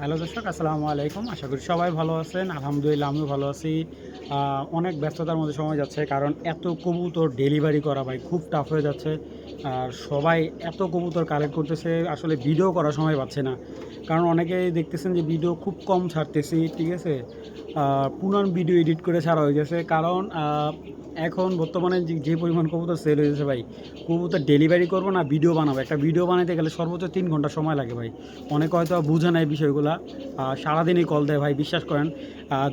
Hello দর্শক, আসসালামু আলাইকুম। আশা করি সবাই ভালো আছেন। আলহামদুলিল্লাহ, আমিও ভালো আছি। অনেক ব্যস্ততার মধ্যে সময় যাচ্ছে, কারণ এত কবুতর ডেলিভারি করা ভাই খুব টাফ হয়ে যাচ্ছে। আর সবাই এত কবুতর কালেক্ট করতেছে, আসলে ভিডিও করার সময় পাচ্ছে না। কারণ অনেকেই দেখতেছেন যে ভিডিও খুব কম ছাড়তেছি, ঠিক আছে? পুরান ভিডিও এডিট করে ছাড়া হয়ে গেছে। কারণ এখন বর্তমানে যে- পরিমাণ কবুতর সেল হয়েছে ভাই, কবুতর ডেলিভারি করব না ভিডিও বানাবো। একটা ভিডিও বানাতে গেলে সর্বোচ্চ তিন ঘণ্টা সময় লাগে ভাই। অনেকে হয়তো বুঝে নেয় বিষয়গুলো। সারাদিনই কল দেয় ভাই, বিশ্বাস করেন।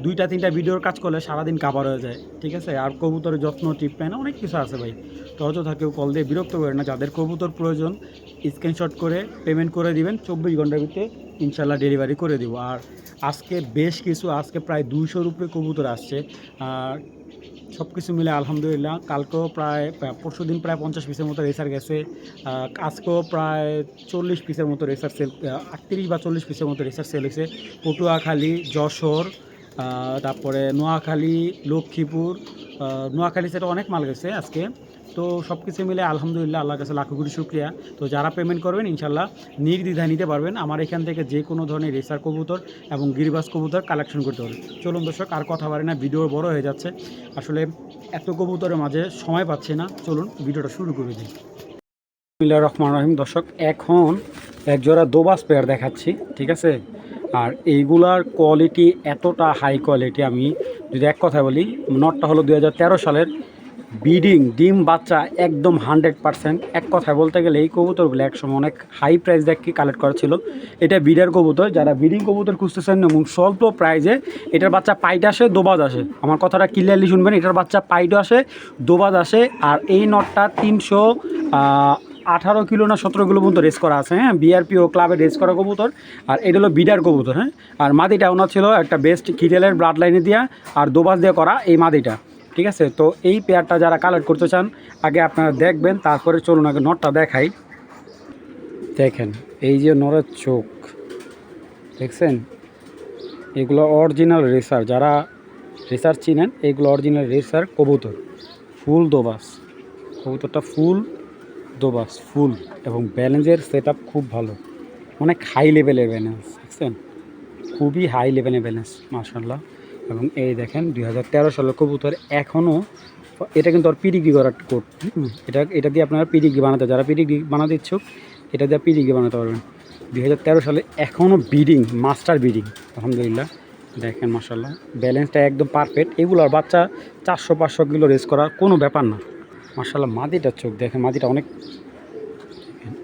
দুইটা, তিনটা ভিডিওর কাজ করলে সারাদিন কাবার হয়ে যায়, ঠিক আছে? আর কবুতরের যত্ন ট্রিটমেন্ট অনেক কিছু আছে ভাই। তো অযথা কেউ কল দিয়ে বিরক্ত করে না। যাদের কবুতর প্রয়োজন স্ক্রিনশট করে পেমেন্ট করে দিবেন। চব্বিশ ঘণ্টার ভিতরে ইনশাল্লাহ ডেলিভারি করে দিব। আর আজকে বেশ কিছু, আজকে প্রায় দুইশোর উপরে কবুতর আসছে। আর সব কিছু মিলে আলহামদুলিল্লাহ। কালকেও প্রায় পরশু দিন প্রায় পঞ্চাশ পিসের মতো রেসার গেছে। আজকেও প্রায় চল্লিশ পিসের মতো রেসার সেল আটত্রিশ বা চল্লিশ পিসের মতো রেসার সেল হয়েছে। পটুয়াখালী, যশোর তারপরে নোয়াখালী লক্ষ্মীপুর নোয়াখালী সেটা অনেক মাল গেছে আজকে। তো সব কিছু মিলে আলহামদুলিল্লাহ আল্লাহর কাছে লাখো কোটি শুক্রিয়া। তো যারা পেমেন্ট করবেন ইনশাল্লাহ নির্দ্বিধায় নিতে পারবেন। আমার এখান থেকে যে কোনো ধরনের রেসার কবুতর এবং গিরিবাস কবুতর কালেকশন করতে পারবেন চলুন দর্শক, আর কথা বাড়ি না ভিডিও বড় হয়ে যাচ্ছে। আসলে এত কবুতরের মাঝে সময় পাচ্ছে না। চলুন ভিডিওটা শুরু করে দিই। বিসমিল্লাহ রহমান রহিম। দর্শক, এখন এক জোড়া দোবাস পেয়ার দেখাচ্ছি, ঠিক আছে? আর এইগুলার কোয়ালিটি এতটা হাই কোয়ালিটি আমি যদি এক কথা বলি নটটা হলো দু হাজার তেরো সালের বিডিং, ডিম, বাচ্চা একদম হান্ড্রেড পার্সেন্ট। এক কথায় বলতে গেলে এই কবুতরগুলো একসময় অনেক হাই প্রাইস দেখে কালেক্ট করা ছিল। এটা বিডার কবুতর, যারা বিডিং কবুতর খুঁজতেছেন এবং স্বল্প প্রাইজে এটার বাচ্চা পাইট আসে, দোবাজ আসে। আমার কথাটা ক্লিয়ারলি শুনবেন, এটার বাচ্চা পাইটও আসে, দোবাজ আসে, আর এই নটটা তিনশো আঠারো কিলো না সতেরো কিলো পর্যন্ত রেস করা আছে হ্যাঁ? বিআরপি ও ক্লাবে রেস করা কবুতর, আর এটা হলো বিডার কবুতর হ্যাঁ? আর মাদিটা ওনার ছিল একটা বেস্ট কিটেলের ব্লাড লাইনে দেওয়া আর দোবাজ দিয়ে করা এই মাদিটা। ঠিক আছে? তো এই পেয়ারটা যারা কালেক্ট করতে চান, আগে আপনারা দেখবেন, তারপরে চলুন আগে নটটা দেখাই। দেখেন, এই যে নরের চোখ। দেখছেন? এগুলো অরিজিনাল রেসার যারা রেসার চিনেন, এগুলো অরিজিনাল রেসার কবুতর। ফুল দোবাস। কবুতরটা ফুল দোবাস, ফুল এবং ব্যালেন্সের সেট খুব ভালো। অনেক হাই লেভেলের ব্যালেন্স দেখছেন? খুবই হাই লেভেলের ব্যালেন্স মার্শাল্লাহ এবং এই দেখেন দুই হাজার তেরো সালের কবুতর এখনও এটা কিন্তু আর পিডিগ্রি করার কোড এটা এটা দিয়ে আপনারা পিডিগ্রি বানাতে যারা পিডিগ্রি বানাতে ইচ্ছুক এটা দিয়ে পিডিগ্রি বানাতে পারবেন। দুই হাজার তেরো সালে এখনও বিডিং মাস্টার বিডিং আলহামদুলিল্লাহ। দেখেন মার্শাল্লাহ ব্যালেন্সটা একদম পারফেক্ট এগুলোর বাচ্চা চারশো পাঁচশো কিলো রেস করার কোনো ব্যাপার না। মার্শাল্লাহ মাদিটার চোখ দেখেন মাদিটা অনেক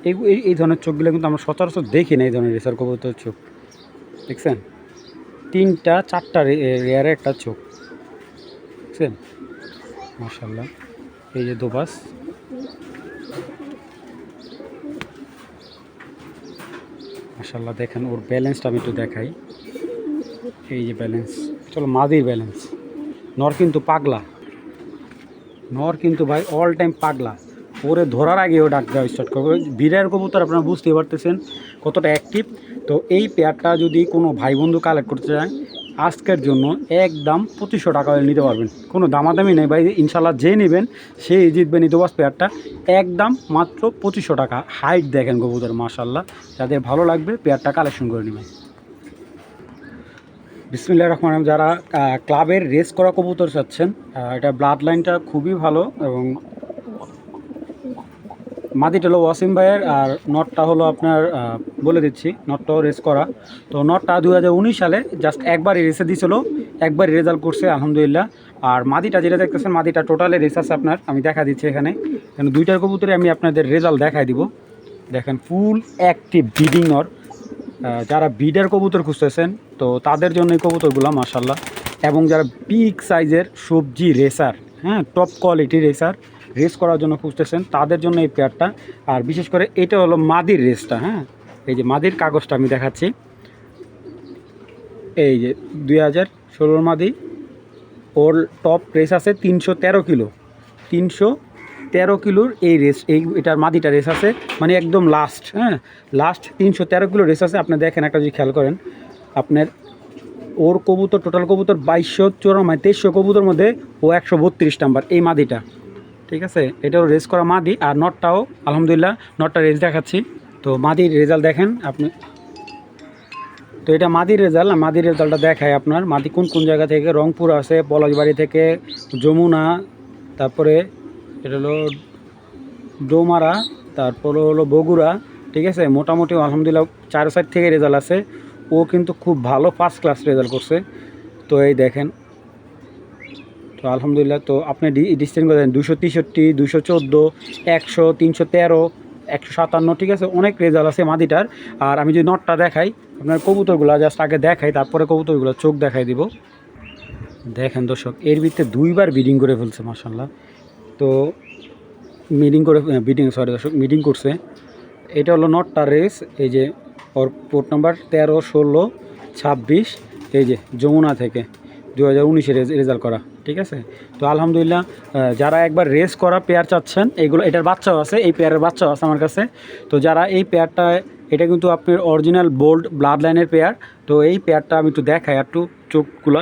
এই এই- এই ধরনের চোখগুলো কিন্তু আমরা সচরাচর দেখি না এই ধরনের রেসার কবুতর চোখ। দেখছেন? তিনটা, চারটা রেয়ারের একটা চোখ। দেখছেন মার্শাল্লাহ এই যে দোবাস। মার্শাল্লাহ দেখেন ওর ব্যালেন্সটা আমি একটু দেখাই। এই যে ব্যালেন্স চলো, মাদির ব্যালেন্স নর কিন্তু পাগলা। নর কিন্তু ভাই অল টাইম পাগলা। ওরে ধরার আগে ও ডাক দেওয়া স্টার্ট করবে। বিড়ার কবুতর আপনারা বুঝতে পারতেছেন কতটা অ্যাক্টিভ তো এই পেয়ারটা যদি কোনো ভাই বন্ধু কালেক্ট করতে চায় আজকের জন্য একদম পঁচিশশো টাকা নিতে পারবেন। কোনো দামাদামি নেই ভাই ইনশাল্লাহ যে নেবেন সেই জিতবেন এই দোবাস পেয়ারটা একদম মাত্র পঁচিশশো টাকা। হাইট দেখেন কবুতর মাশাল্লাহ যাদের ভালো লাগবে পেয়ারটা কালেকশন করে নেবেন। বিসমিল্লাহ রহমান রহিম, যারা ক্লাবের রেস করা কবুতর চাচ্ছেন এটা ব্লাড লাইনটা খুবই ভালো এবং মাদিটা হলো ওয়াসিম ভাইয়ের আর নটটা হলো আপনার বলে দিচ্ছি, নটটাও রেস করা। তো নটটা দু হাজার উনিশ সালে জাস্ট একবারই রেসে দিয়েছিল একবারই রেজাল্ট করছে, আলহামদুলিল্লাহ। আর মাদিটা যেটা দেখতেছেন মাদিটা টোটালে রেস আছে আপনার, আমি দেখা দিচ্ছি এখানে। কেন দুইটার কবুতরে আমি আপনাদের রেজাল্ট দেখাই দিব। দেখেন ফুল অ্যাক্টিভ ব্রিডিং নর। যারা বিডের কবুতর খুঁজতেছেন, তো তাদের জন্য এই কবুতরগুলো মার্শাল্লাহ এবং যারা বিগ সাইজের সবজি রেসার হ্যাঁ টপ কোয়ালিটি রেসার রেস করার জন্য খুঁজতেছেন, তাদের জন্য এই পেয়ারটা আর বিশেষ করে এটা হলো মাদির রেসটা হ্যাঁ? এই যে মাদির কাগজটা আমি দেখাচ্ছি। এই যে দুই হাজার ষোলোর মাদি, ওর টপ রেস আছে তিনশো তেরো কিলো। তিনশো তেরো কিলোর এই রেস এই এটার মাদিটা রেস আছে মানে একদম লাস্ট হ্যাঁ? লাস্ট তিনশো তেরো কিলো রেস আছে, আপনি দেখেন একটা যদি খেয়াল করেন, আপনার ওর কবুতর টোটাল কবুতর বাইশশো চৌরান মানে তেইশশো কবুতর মধ্যে ও একশো বত্রিশ নাম্বার এই মাদিটা। ঠিক আছে? এটাও রেস করা মাদি আর নটটাও আলহামদুলিল্লাহ নটটা রেস দেখাচ্ছি। তো মাদির রেজাল্ট দেখেন আপনি। তো এটা মাদির রেজাল্ট মাদির রেজাল্টটা দেখায় আপনার। মাদি কোন কোন জায়গা থেকে? রংপুর আছে পলাশবাড়ি থেকে, যমুনা, তারপরে এটা হলো ডোমারা, তারপর হলো বগুড়া, ঠিক আছে? মোটামুটি আলহামদুলিল্লাহ চার সাইড থেকে রেজাল্ট আছে। ও কিন্তু খুব ভালো ফার্স্ট ক্লাস রেজাল্ট করছে। তো এই দেখেন তো আলহামদুলিল্লাহ, তো আপনি ডিস্টেন্স করেন দুশো তেষট্টি দুশো চোদ্দ, একশো, তিনশো তেরো, একশো সাতান্ন, ঠিক আছে? অনেক রেজাল্ট আছে মাদিটার। আর আমি যদি নটটা দেখাই, আপনার কবুতরগুলো জাস্ট আগে দেখাই, তারপরে কবুতরগুলো চোখ দেখাই দিব। দেখেন দর্শক, এর ভিতরে দুইবার বিডিং করে ফেলছে মার্শাল্লাহ তো মিটিং করে বিডিং সরি দর্শক মিটিং করছে। এটা হলো নটটা রেস এই যে ওর পোর্ট নাম্বার তেরো, ষোলো, ছাব্বিশ, এই যে যমুনা থেকে। দু হাজার উনিশে রেজাল্ট করা, ঠিক আছে? তো আলহামদুলিল্লাহ যারা একবার রেস করা পেয়ার চাচ্ছেন এইগুলো এটার বাচ্চাও আছে, এই পেয়ারের বাচ্চাও আছে আমার কাছে। তো যারা এই পেয়ারটা, এটা কিন্তু আপনার অরিজিনাল বোল্ড ব্লাড লাইনের পেয়ার। তো এই পেয়ারটা আমি একটু দেখাই একটু চোখগুলা।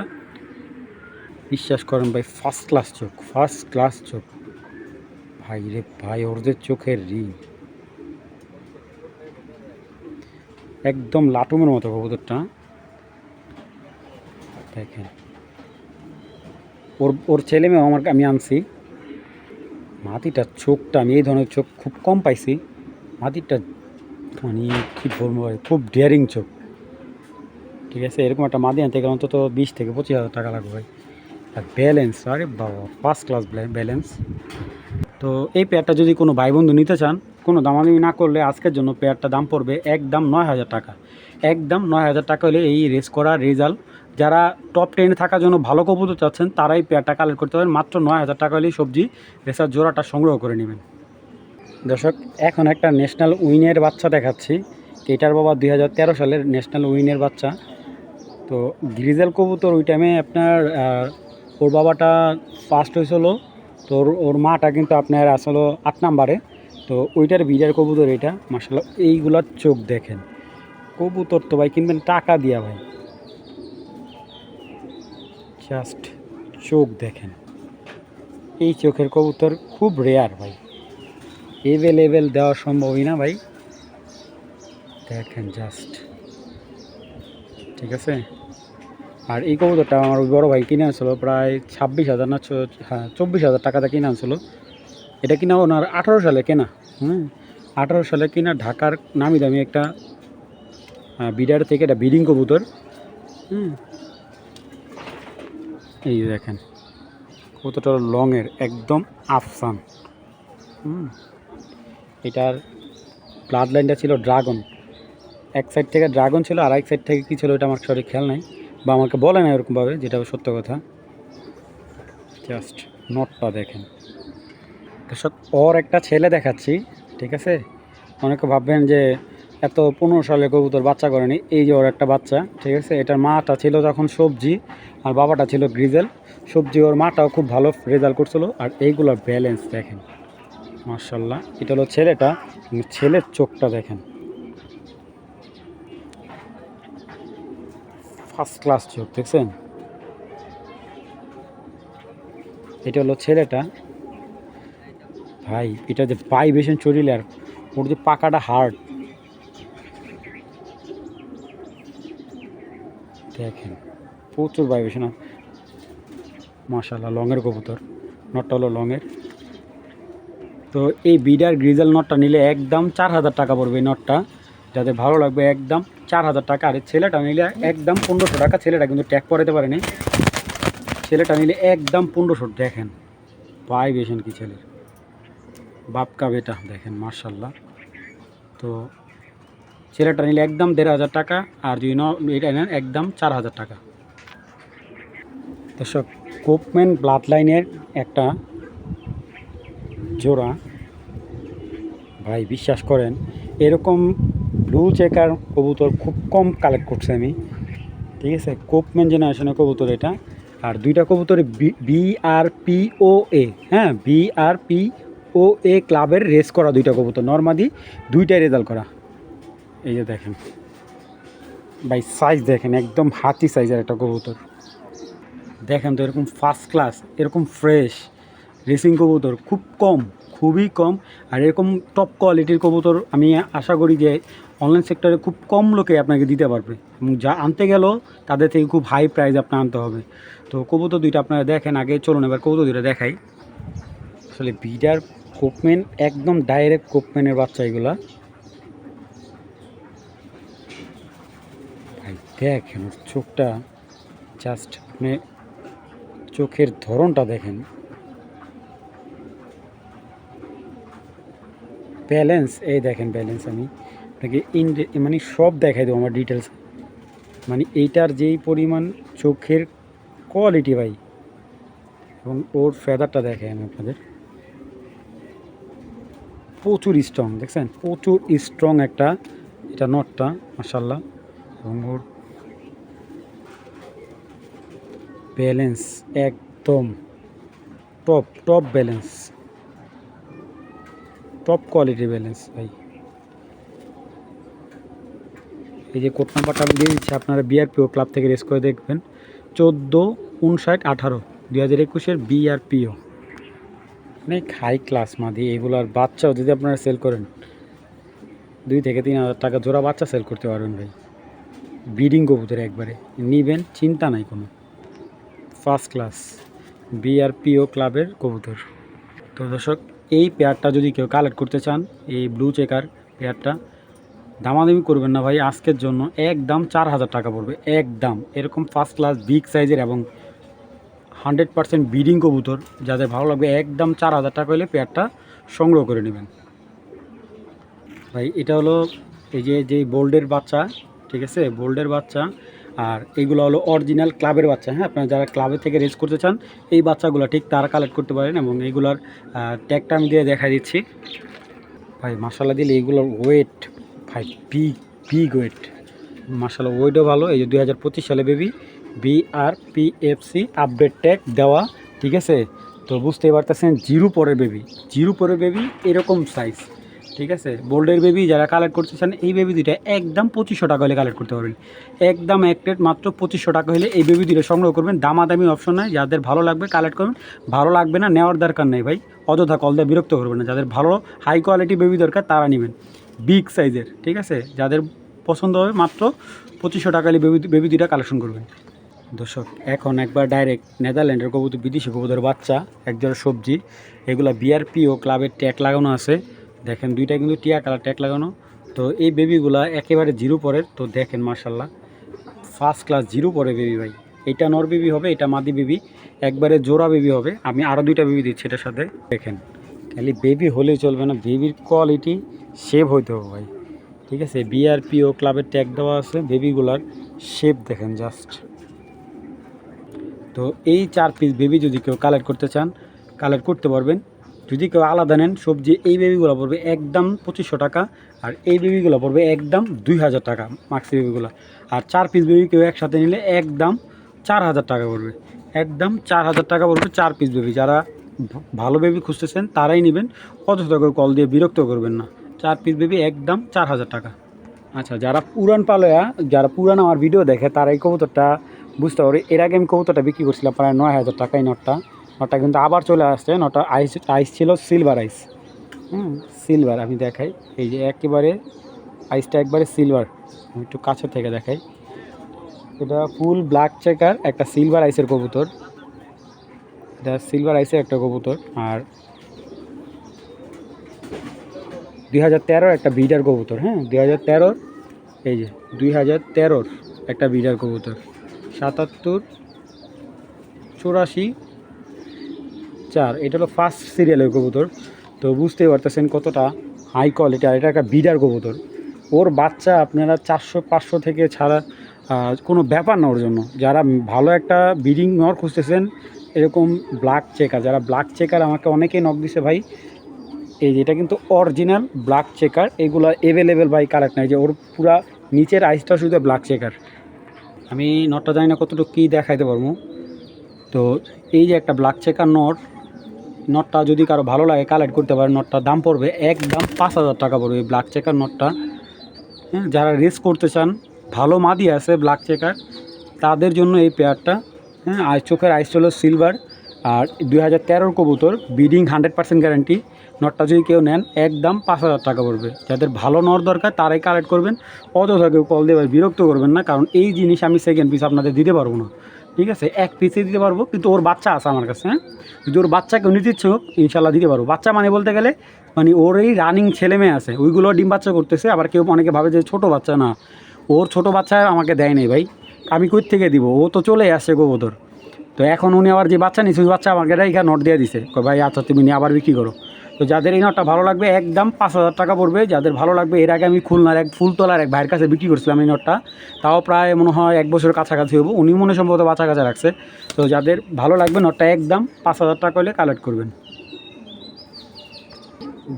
বিশ্বাস করেন ভাই ফার্স্ট ক্লাস চোখ ফার্স্ট ক্লাস চোখ। ভাই রে ভাই ওরদের চোখের রিং। একদম লাটুমের মতো কবুতরটা দেখেন। ওর ওর ছেলে মেয়ে আমার আমি আনছি। মাটিটা চোখটা, আমি এই ধরনের চোখ খুব কম পাইছি। মাটিটা মানে কী বলব, খুব ডেয়ারিং চোখ। ঠিক আছে, এরকম একটা মাদি আনতে গেলে অন্তত বিশ থেকে পঁচিশ হাজার টাকা লাগবে আর ব্যালেন্স আরে বাবা ফার্স্ট ক্লাস ব্যালেন্স তো এই পেয়ারটা যদি কোনো ভাই বন্ধু নিতে চান, কোনো দামাদামি না করলে আজকের জন্য পেয়ারটা দাম পড়বে একদম নয় হাজার টাকা। একদম নয় হাজার টাকা হলে এই রেস করা রেজাল্ট যারা টপ টেনে থাকার জন্য ভালো কবুতর চাচ্ছেন, তারাই পেয়ারটা কালেক্ট করতে পারেন। মাত্র নয় হাজার টাকা হলেই সবজি রেসার জোড়াটা সংগ্রহ করে নেবেন। দর্শক, এখন একটা ন্যাশনাল উইনের বাচ্চা দেখাচ্ছি। এটার বাবা দুই হাজার তেরো সালের ন্যাশনাল উইনের বাচ্চা। তো গ্রিজেল কবুতর ওই টাইমে আপনার ওর বাবাটা ফার্স্ট হয়েছিল। তো ওর মাটা কিন্তু আপনার আসলে আট নাম্বারে তো ওইটার বিজার কবুতর এটা। মাসাল্লাহ এইগুলার চোখ দেখেন। কবুতর তো ভাই কিনবেন টাকা দিয়া ভাই। জাস্ট চোখ দেখেন। এই চোখের কবুতর খুব রেয়ার ভাই। এভেলেবেল দেওয়া সম্ভবই না ভাই। দেখেন জাস্ট। ঠিক আছে? আর এই কবুতরটা আমার ওই বড় ভাই কিনে আনছিল, প্রায় ছাব্বিশ হাজার না হ্যাঁ চব্বিশ হাজার টাকাতে কিনে আনছিল। এটা কিনা ওনার আঠারো সালে কেনা, হুম? আঠারো সালে কিনা ঢাকার নামি দামি একটা বিডার থেকে এটা বিডিং কবুতর, হুম? এই দেখেন, কবুতরটা লংয়ের একদম আফসান। হুম, এটার ব্লাড লাইনটা ছিল ড্রাগন এক সাইড থেকে ড্রাগন ছিল, আর এক সাইড থেকে কী ছিল ওটা আমার সঠিক খেয়াল নাই, বা আমাকে বলে না এরকমভাবে, যেটা সত্য কথা। জাস্ট নটটা দেখেন। দর্শক, ওর একটা ছেলে দেখাচ্ছি, ঠিক আছে? অনেকে ভাববেন যে এত পনেরো সালে কবুতর বাচ্চা করেনি, এই যে ওর একটা বাচ্চা, ঠিক আছে? এটার মাটা ছিল তখন সবজি আর বাবাটা ছিল গ্রিজেল। সবজি ওর মাটাও খুব ভালো রেজাল্ট করছিল। আর এইগুলোর ব্যালেন্স দেখেন। মার্শাল্লাহ এটা হলো ছেলেটা। ছেলের চোখটা দেখেন। ফার্স্ট ক্লাস চোখ, দেখছেন? এটা হলো ছেলেটা। ভাই, এটা যে বেশন চড়িলে আর ওর যে পাকাটা হার্ড দেখেন। প্রচুর ভাইব্রেশন মাশাল্লাহ লংয়ের কবুতর নটটা হলো লংয়ের। তো এই বিডার গ্রিজাল নটটা নিলে একদম চার হাজার টাকা পড়বে এই নটটা যাদের ভালো লাগবে একদম চার হাজার টাকা। আর ছেলেটা নিলে একদম পনেরোশো টাকা। ছেলেটা কিন্তু ট্যাগ করাতে পারেনি ছেলেটা নিলে একদম পনেরোশো, দেখেন। পাই বেশন কি ছেলের। বাপকা বেটা, দেখেন মার্শাল্লাহ তো ছেলেটা নিলে একদম দেড় হাজার টাকা। আর যদি ন, এটা নেন, একদম চার হাজার টাকা। দর্শক, কোপম্যান ব্লাড লাইনের একটা জোড়া। ভাই, বিশ্বাস করেন, এরকম ব্লু চেকার কবুতর খুব কম কালেক্ট করছি আমি। ঠিক আছে? কোপম্যান জেনারেশনের কবুতর এটা। আর দুইটা কবুতর বি আর পি ও এ হ্যাঁ? বি আর পি ও এ ক্লাবের রেস করা দুইটা কবুতর। নর্মাদি দুইটাই রেজাল্ট করা। এই যে দেখেন। ভাই সাইজ দেখেন, একদম হাতি সাইজের একটা কবুতর। দেখেন তো এরকম ফার্স্ট ক্লাস এরকম ফ্রেশ রেসিং কবুতর, খুব কম, খুবই কম। আর এরকম টপ কোয়ালিটির কবুতর আমি আশা করি যে অনলাইন সেক্টরে খুব কম লোকে আপনাকে দিতে পারবে। এবং যা আনতে গেলেও তাদের থেকে খুব হাই প্রাইস আপনার আনতে হবে। তো কবুতর দুইটা আপনারা দেখেন আগে, চলুন এবার কবুতর দুইটা দেখাই। আসলে বিডার কোপমেন একদম ডাইরেক্ট কোপমেনের বাচ্চা এগুলা। ভাই, দেখেন চোখটা জাস্ট আপনি চোখের ধরনটা দেখেন। ব্যালেন্স, এই দেখেন ব্যালেন্স আমি। আপনাকে ইন মানে সব দেখাই দেবো আমার ডিটেলস মানে এইটার যেই পরিমাণ চোখের কোয়ালিটি ভাই, এবং ওর ফেদারটা দেখাই আমি আপনাদের। প্রচুর স্ট্রং দেখছেন? প্রচুর স্ট্রং একটা, এটা নটটা মাসাল্লাহ এবং ওর ব্যালেন্স একদম top top balance. Top quality balance ভাই। এই যে কোড নাম্বারটা আমি দিয়ে দিচ্ছি, আপনারা বিআরপিও ক্লাব থেকে রেস করে দেখবেন। চোদ্দ, উনষাট, আঠারো, দুই হাজার একুশের বিআরপিও অনেক হাই ক্লাস মাদি, এগুলার বাচ্চাও যদি আপনারা সেল করেন, দুই থেকে তিন হাজার টাকা জোড়া বাচ্চা সেল করতে পারবেন ভাই। ব্রিডিং কবুতর একবারে। নিবেন, চিন্তা নাই কোনো। ফার্স্ট ক্লাস বিআরপিও ক্লাবের কবুতর। তো দর্শক, এই পেয়ারটা যদি কেউ কালেক্ট করতে চান, এই ব্লু চেকার পেয়ারটা, দামাদামি করবেন না ভাই, আজকের জন্য একদম চার হাজার টাকা পড়বে, একদম। এরকম ফার্স্ট ক্লাস বিগ সাইজের এবং হান্ড্রেড পার্সেন্ট ব্রিডিং কবুতর, যাদের ভালো লাগবে, একদম চার হাজার টাকা হলে পেয়ারটা সংগ্রহ করে নেবেন। ভাই, এটা হলো এই যে যেই বোল্ডের বাচ্চা, ঠিক আছে? বোল্ডের বাচ্চা আর এইগুলো হলো অরিজিনাল ক্লাবের বাচ্চা হ্যাঁ? আপনারা যারা ক্লাবের থেকে রেস করতে চান, এই বাচ্চাগুলো ঠিক তারা কালেক্ট করতে পারেন এবং এইগুলোর ট্যাগটা আমি দিয়ে দেখা দিচ্ছি। ভাই মশালা দিলে এইগুলোর ওয়েট ভাই বিগ বিগ ওয়েট মাসাল্লাহ ওয়েটও ভালো। এই যে দুই হাজার পঁচিশ সালে বেবি বিআরপিএফসি আপডেট ট্যাগ দেওয়া, ঠিক আছে? তো বুঝতেই পারতেছেন, জিরো পরের বেবি জিরো পরের বেবি এরকম সাইজ ঠিক আছে? বোল্ডের বেবি যারা কালেক্ট করতে চান, এই বেবি দুইটা একদম পঁচিশশো টাকা হলে কালেক্ট করতে পারবেন। একদম এক প্লেট মাত্র পঁচিশশো টাকা হলে এই বেবি দুইটা সংগ্রহ করবেন। দামাদামি অপশন নাই, যাদের ভালো লাগবে কালেক্ট করবেন। ভালো লাগবে না, নেওয়ার দরকার নেই ভাই। অযথা কল দিয়ে বিরক্ত করবেন না। যাদের ভালো হাই কোয়ালিটি বেবি দরকার, তারা নেবেন। বিগ সাইজের ঠিক আছে? যাদের পছন্দ হবে, মাত্র পঁচিশশো টাকা হলে বেবি বেবি দুইটা কালেকশন করবেন। দর্শক, এখন একবার ডাইরেক্ট নেদারল্যান্ডের কবুতর, বিদেশি কবুতর, বাচ্চা, একজোড়া সবজি, এগুলো বিআরপি ও ক্লাবের ট্যাগ লাগানো আছে। দেখেন দুইটা কিন্তু টিয়া কালার ট্যাগ লাগানো। তো এই বেবিগুলা একেবারে জিরো পরের। তো দেখেন মার্শাল্লাহ ফার্স্ট ক্লাস জিরো পরে বেবি ভাই। এটা নর বেবি হবে, এটা মাদি বেবি একবারে জোড়া বেবি হবে। আমি আরও দুইটা বেবি দিচ্ছি এটার সাথে। দেখেন, খালি বেবি হলেই চলবে না বেবির কোয়ালিটি সেভ হইতে হবে ভাই। ঠিক আছে বিআরপি ও ক্লাবের ট্যাগ দেওয়া আছে বেবিগুলার শেপ দেখেন জাস্ট তো এই চার পিস বেবি যদি কেউ কালেক্ট করতে চান কালেক্ট করতে পারবেন। যদি কেউ আলাদা নেন, সবজি এই বেবিগুলো পড়বে একদম পঁচিশশো টাকা আর এই বেবিগুলো পড়বে একদম দুই হাজার টাকা মাক্সি বেবিগুলো আর চার পিস বেবি কেউ একসাথে নিলে একদম চার হাজার টাকা পড়বে। একদম চার হাজার টাকা পড়বে চার পিস বেবি যারা ভালো বেবি খুঁজতেছেন, তারাই নেবেন। অযথা করে কল দিয়ে বিরক্ত করবেন না। চার পিস বেবি একদম চার হাজার টাকা। আচ্ছা যারা পুরান পালয়া, যারা পুরান আমার ভিডিও দেখে, তারা এই কবুতরটা বুঝতে পারে এর আগে আমি কবুতরটা বিক্রি করছিলাম প্রায় নয় হাজার টাকা এই নটটা। নটটা কিন্তু আবার চলে আসছে, নটা আইস আইস ছিল সিলভার আইস হুম সিলভার আমি দেখাই। এই যে একেবারে আইসটা একবারে সিলভার আমি একটু কাছে থেকে দেখাই। এটা ফুল ব্ল্যাক চেকার একটা সিলভার আইসের কবুতর। এটা সিলভার আইসের একটা কবুতর। আর দুই হাজার তেরোর একটা বিডার কবুতর হ্যাঁ? দুই হাজার তেরোর, এই যে দুই হাজার তেরোর একটা বিডার কবুতর। সাতাত্তর, চুরাশি চার, এটা হলো ফার্স্ট সিরিয়ালের কবুতর। তো বুঝতেই পারতেছেন কতটা হাই কোয়ালিটি আর এটা একটা বিডার কবুতর। ওর বাচ্চা আপনারা চারশো, পাঁচশো থেকে ছাড়া কোনো ব্যাপার না ওর জন্য। যারা ভালো একটা ব্রিডিং নর খুঁজতেছেন, এরকম ব্ল্যাক চেকার যারা ব্ল্যাক চেকার আমাকে অনেকেই নক দিছে, ভাই, এই যে এটা কিন্তু অরিজিনাল ব্ল্যাক চেকার এগুলো অ্যাভেলেবেল বাই কালেক্ট নাই। যে ওর পুরা নিচের আইসটা শুধু ব্ল্যাক চেকার আমি নটটা জানি না কতটুকু কী দেখাইতে পারব। তো এই যে একটা ব্ল্যাক চেকার নট নটটা যদি কারও ভালো লাগে কালেক্ট করতে পারে নটটার দাম পড়বে একদম পাঁচ হাজার টাকা পড়বে ব্ল্যাক চেকার নটটা হ্যাঁ যারা রেস করতে চান, ভালো মাদি আছে ব্ল্যাক চেকার তাদের জন্য এই পেয়ারটা হ্যাঁ আর চোখের আইস হলো সিলভার আর দুই হাজার তেরোর কবুতর বিডিং হান্ড্রেড পার্সেন্ট গ্যারান্টি নটটা যদি কেউ নেন, একদম পাঁচ হাজার টাকা পড়বে। যাদের ভালো নর দরকার, তারাই কালেক্ট করবেন, অযথা কেউ কল দিয়ে বিরক্ত করবেন না, কারণ এই জিনিস আমি সেকেন্ড পিস আপনাদের দিতে পারব না। ঠিক আছে? এক পিসে দিতে পারব, কিন্তু ওর বাচ্চা আছে আমার কাছে হ্যাঁ? যদি ওর বাচ্চা কেউ নিতে ইচ্ছুক, ইনশাল্লাহ দিতে পারব। বাচ্চা মানে বলতে গেলে মানে ওর এই রানিং ছেলে মেয়ে আছে, ওইগুলো ডিম বাচ্চা করতেছে, আবার কেউ অনেকে ভাবে যে ছোটো বাচ্চা না। ওর ছোটো বাচ্চা আমাকে দেয় নাই ভাই, আমি কই থেকে দিব? ও তো চলে আসছে গোবদর। তো এখন উনি আবার যে বাচ্চা নিয়েছে ওই বাচ্চা আমাকে রেখা নট দিয়ে দিছে ভাই আচ্ছা তুমি নিয়ে আবার বিক্রি করো। তো যাদের এই নটটা ভালো লাগবে, একদম পাঁচ হাজার টাকা পড়বে। যাদের ভালো লাগবে, এর আগে আমি খুলনার এক ফুলতলার এক ভাইয়ের কাছে বিক্রি করছিলাম এই নটটা তাও প্রায় মনে হয় এক বছরের কাছাকাছি হব। উনি মনে সম্ভবত কাছা রাখছে। তো যাদের ভালো লাগবে নটটা একদম পাঁচ হাজার টাকা হলে কালেক্ট করবেন।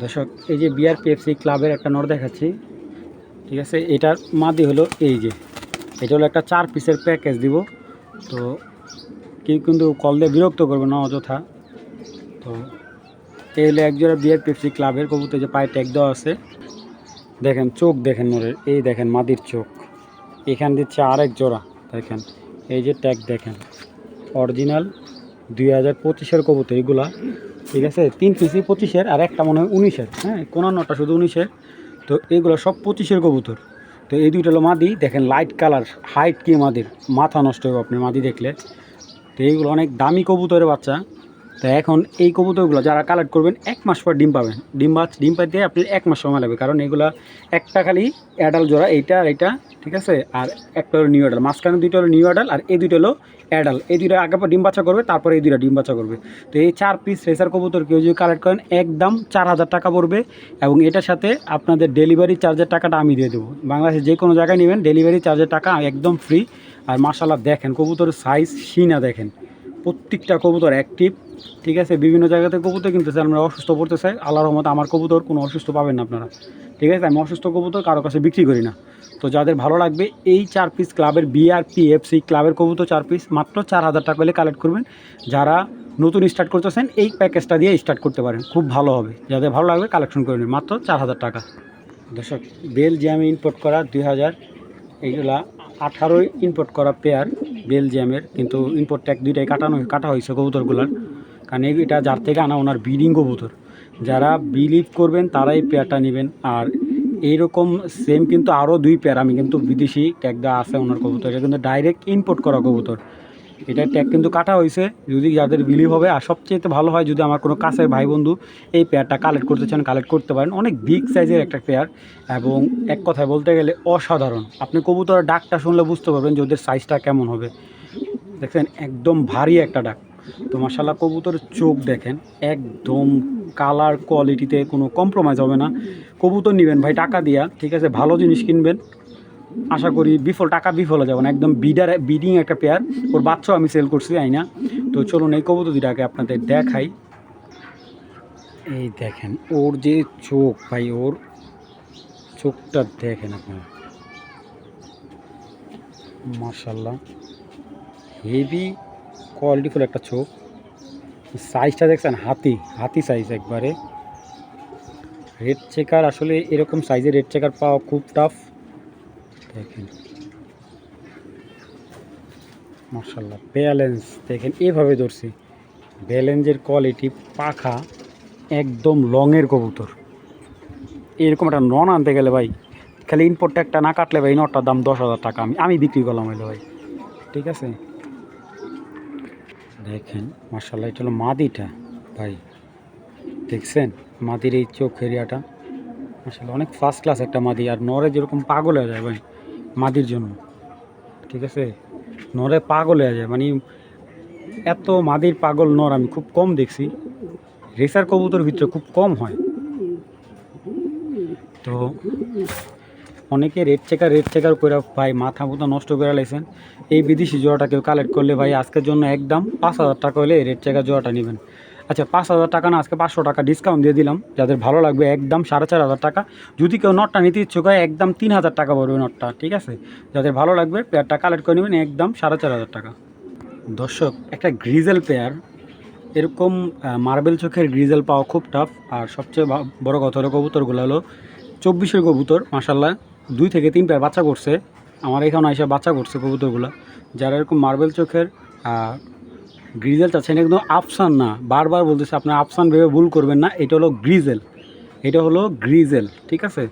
দর্শক, এই যে বিআরপিএফসি ক্লাবের একটা নট দেখাচ্ছি। ঠিক আছে, এটার মাদি হলো এই যে। এটা হলো একটা চার পিসের প্যাকেজ দিব। তো কেউ কিন্তু কল দিয়ে বিরক্ত করবে না, অযথা। তো এই হলো একজোড়া বিয়ার পেপসি ক্লাবের কবুতর যে পায়ে ট্যাগ দেওয়া আছে। দেখেন, চোখ দেখেন নোরের, এই দেখেন মাদির চোখ। এখান দিচ্ছে আরেক জোড়া, দেখেন, এই যে ট্যাগ দেখেন। অরিজিনাল দুই হাজার পঁচিশের কবুতর এগুলা, ঠিক আছে? তিন পিসি পঁচিশের আর একটা মনে হয় উনিশের হ্যাঁ? কোনো নটা শুধু উনিশের। তো এগুলো সব পঁচিশের কবুতর। তো এই দুইটা হলো মাদি, দেখেন লাইট কালার হাইট কি মাদির? মাথা নষ্ট হবে আপনি মাদি দেখলে। তো এইগুলো অনেক দামি কবুতরের বাচ্চা। তো এখন এই কবুতরগুলো যারা কালেক্ট করবেন, এক মাস পর ডিম পাবেন। ডিম বাচ ডিম পাইতে আপনি এক মাস সময় লাগবে, কারণ এগুলা একটা খালি অ্যাডাল জোড়া, এইটা আর এইটা, ঠিক আছে? আর একটা হলো নিউ অ্যাডাল মাঝখানে দুইটা হলো নিউ অ্যাডাল আর এই দুইটা হলো অ্যাডাল এই দুইটা আগে পর ডিম বাচ্চা করবে, তারপরে এই দুইটা ডিম বাচ্চা করবে। তো এই চার পিস রেসার কবুতর কেউ যদি কালেক্ট করেন, একদম চার হাজার টাকা পড়বে এবং এটার সাথে আপনাদের ডেলিভারি চার্জের টাকাটা আমি দিয়ে দেবো। বাংলাদেশে যে কোনো জায়গায় নেবেন ডেলিভারি চার্জের টাকা একদম ফ্রি আর মার্শাল্লাহ দেখেন, কবুতরের সাইজ সিনা দেখেন। প্রত্যেকটা কবুতর অ্যাক্টিভ ঠিক আছে? বিভিন্ন জায়গাতে কবুতর কিনতেছে আমরা অসুস্থ পড়তে চাই। আল্লাহর রহমত আমার কবুতর কোনো অসুস্থ পাবেন না আপনারা। ঠিক আছে? আমি অসুস্থ কবুতর কারও কাছে বিক্রি করি না। তো যাদের ভালো লাগবে, এই চার পিস ক্লাবের বিআরপি এফসি ক্লাবের কবুতর চার পিস মাত্র চার হাজার টাকা হলে কালেক্ট করবেন। যারা নতুন স্টার্ট করতেছেন, এই প্যাকেজটা দিয়ে স্টার্ট করতে পারেন। খুব ভালো হবে। যাদের ভালো লাগবে কালেকশন করে নিন। মাত্র চার হাজার টাকা। দর্শক বেলজিয়ামে ইম্পোর্ট করা দুই হাজার এইগুলা আঠারোই ইম্পোর্ট করা পেয়ার বেলজিয়ামের, কিন্তু ইম্পোর্ট ট্যাগ দুইটাই কাটানো কাটা হয়েছে কবুতরগুলার। কারণ এটা যার থেকে আনা ওনার ব্রিডিং কবুতর। যারা বিলিভ করবেন, তারাই পেয়ারটা নেবেন। আর এইরকম সেম কিন্তু আরও দুই পেয়ার আমি কিন্তু বিদেশি ট্যাগ দেওয়া আছে ওনার কবুতর। এটা কিন্তু ডাইরেক্ট ইম্পোর্ট করা কবুতর। এটা ট্যাগ কিন্তু কাটা হয়েছে। যদি যাদের বিলিভ হবে, আর সবচেয়ে ভালো হয় যদি আমার কোনো কাছের ভাই বন্ধু এই পেয়ারটা কালেক্ট করতে চান কালেক্ট করতে পারেন। অনেক বিগ সাইজের একটা পেয়ার এবং এক কথায় বলতে গেলে অসাধারণ। আপনি কবুতরের ডাকটা শুনলে বুঝতে পারবেন যে ওদের সাইজটা কেমন হবে। দেখছেন, একদম ভারী একটা ডাক। তো মাসাল্লাহ কবুতরের চোখ দেখেন, একদম কালার কোয়ালিটিতে কোনো কম্প্রোমাইজ হবে না। কবুতর নেবেন ভাই, টাকা দিয়া, ঠিক আছে? ভালো জিনিস কিনবেন। আশা করি বিফল, টাকা বিফল হয়ে যাবে না। একদম বিডার, বিডিং একটা পেয়ার ওর বাচ্চাও আমি সেল করছি আইনা তো চলুন এই কবুতর দুটাকে আপনাদের দেখাই। এই দেখেন, ওর যে চোখ, ভাই, ওর চোখটা দেখেন আপনারা। মার্শাল্লাহ হেভি কোয়ালিটিফুল একটা চোখ। সাইজটা দেখছেন, হাতি হাতি সাইজ একবারে। রেড চেকার আসলে এরকম সাইজের রেড চেকার পাওয়া খুব টাফ দেখেন। মার্শাল্লাহ ব্যালেন্স দেখেন, এভাবে ধরছি। ব্যালেন্সের কোয়ালিটি পাখা, একদম লংয়ের কবুতর। এরকম একটা নন আনতে গেলে ভাই, খালি ইনপোর্ট একটা না কাটলে ভাই, নটটার দাম দশ হাজার টাকা। আমি আমি বিক্রি করলাম হইল ভাই। ঠিক আছে? দেখেন মার্শাল্লাহ এটা হলো মাদিটা ভাই। দেখছেন? মাদির এই চোখ এরিয়াটা মার্শাল্লাহ অনেক ফার্স্ট ক্লাস একটা মাদি। আর নরে যেরকম পাগল হয়ে যায় ভাই। মাদির জন্য। ঠিক আছে? নরে পাগল হয়ে যায়। মানে এত মাদির পাগল নর আমি খুব কম দেখছি। রেসার কবুতর ভিতরে খুব কম হয়। তো অনেকে রেড চেকার রেড চেকার করে ভাই মাথা মতো নষ্ট করে লাইছেন। এই বিদেশি জোড়াটা কেউ কালেক্ট করলে ভাই আজকের জন্য একদম পাঁচ হাজার টাকা হলে রেড চেকার জোড়াটা নেবেন। আচ্ছা পাঁচ হাজার টাকা না, আজকে পাঁচশো টাকা ডিসকাউন্ট দিয়ে দিলাম। যাদের ভালো লাগবে, একদম সাড়ে চার হাজার টাকা। যদি কেউ নটটা নিতে ইচ্ছুক হয়, একদম তিন হাজার টাকা পড়বে নটটা ঠিক আছে? যাদের ভালো লাগবে পেয়ারটা কালেক্ট করে নেবেন, একদম সাড়ে চার হাজার টাকা। দর্শক, একটা গ্রিজেল পেয়ার এরকম মার্বেল চোখের গ্রিজেল পাওয়া খুব টাফ আর সবচেয়ে বড় কথা হলো কবুতরগুলো হলো চব্বিশের কবুতর মাসাল্লাহ দুই থেকে তিন পেয়ার বাচ্চা করছে। আমার এখানে এসে বাচ্চা করছে কবুতরগুলো। যারা এরকম মার্বেল চোখের গ্রিজেল চাচ্ছেন একদম আফসান না, বারবার বলতেছে আপনার আফসান ভেবে ভুল করবেন না, এটা হলো গ্রিজেল। এটা হলো গ্রিজেল, ঠিক আছে?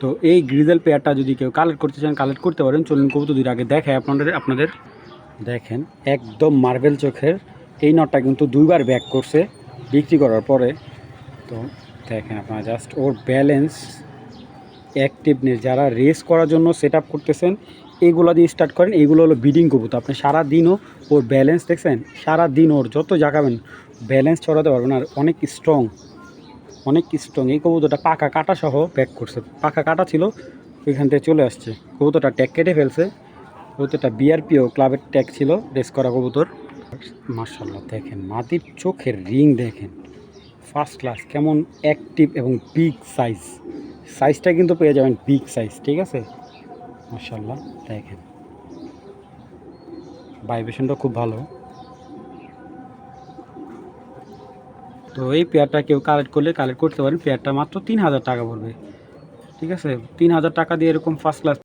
তো এই গ্রিজেল পেয়ারটা যদি কেউ কালেক্ট করতে চান কালেক্ট করতে পারেন। চলুন কবুতর দুটো আগে দেখায় আপনাদের আপনাদের দেখেন, একদম মার্বেল চোখের। এই নটটা কিন্তু দুইবার ব্যাক করছে, বিক্রি করার পরে। তো দেখেন আপনারা জাস্ট ওর ব্যালেন্স অ্যাক্টিভনেস যারা রেস করার জন্য সেট করতেছেন এইগুলো দিয়ে স্টার্ট করেন। এইগুলো হলো বিডিং কবুতর। আপনি সারা দিনও ওর ব্যালেন্স দেখছেন? সারা দিন ওর যত জাগাবেন ব্যালেন্স ছড়াতে পারবেন আর অনেক স্ট্রং অনেক স্ট্রং এই কবুতরটা পাকা কাটা সহ ব্যাক করছে। পাকা কাটা ছিল, ওইখান থেকে চলে আসছে। কবুতরটা ট্যাগ কেটে ফেলছে। কবুতরটা বিআরপিও ক্লাবের ট্যাগ ছিল রেস করা কবুতর। মার্শাল্লাহ দেখেন, মাটির চোখের রিং দেখেন। ফার্স্ট ক্লাস কেমন অ্যাক্টিভ এবং বিগ সাইজ সাইজটা কিন্তু পেয়ে যাবেন বিগ সাইজ ঠিক আছে? মার্শাল্লাহ দেখেন। ভাইব্রেশনটা খুব ভালো। তো এই পেয়ারটা কেউ কালেক্ট করলে কালেক্ট করতে পারেন। পেয়ারটা মাত্র তিন হাজার টাকা পড়বে। ঠিক আছে? তিন হাজার টাকা দিয়ে এরকম ফার্স্ট ক্লাস